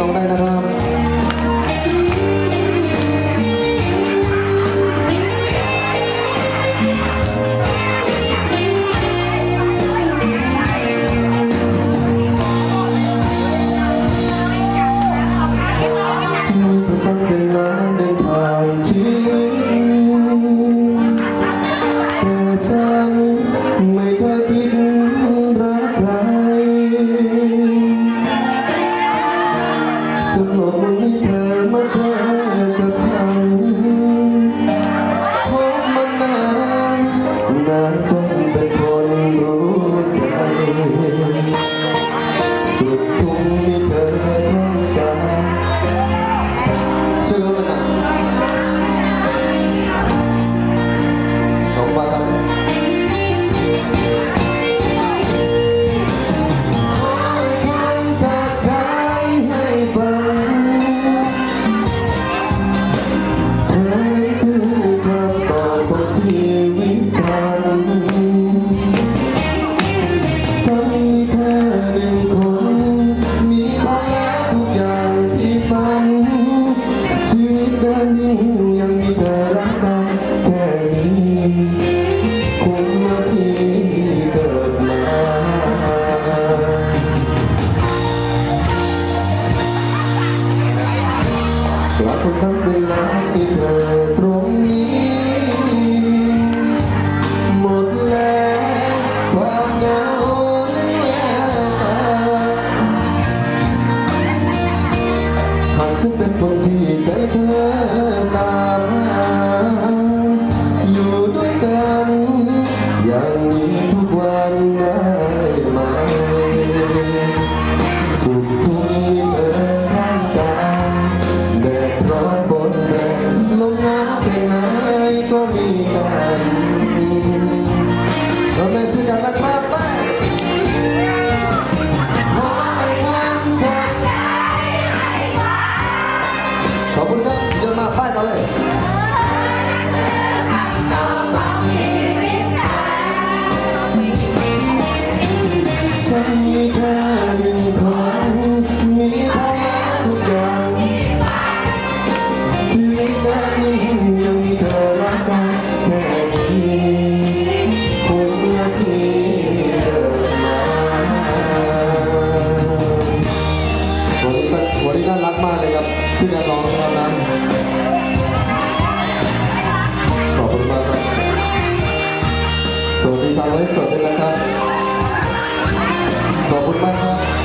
Yang. ที่เธอตรงนี้ หมดแล้วความเหงาหากฉันเป็นคนที่ใจเธอ ก็มีกันเราไม่ซื้อกันรักมากไปขอให้วันเธอขอบคุณครับเยอะมาป้ายต่อเลย มากเลยครับที่ได้ร้องนะครับนะขอบคุณมากครับสวัสดีทางไลฟ์สดด้วยนะครับขอบคุณมากครับ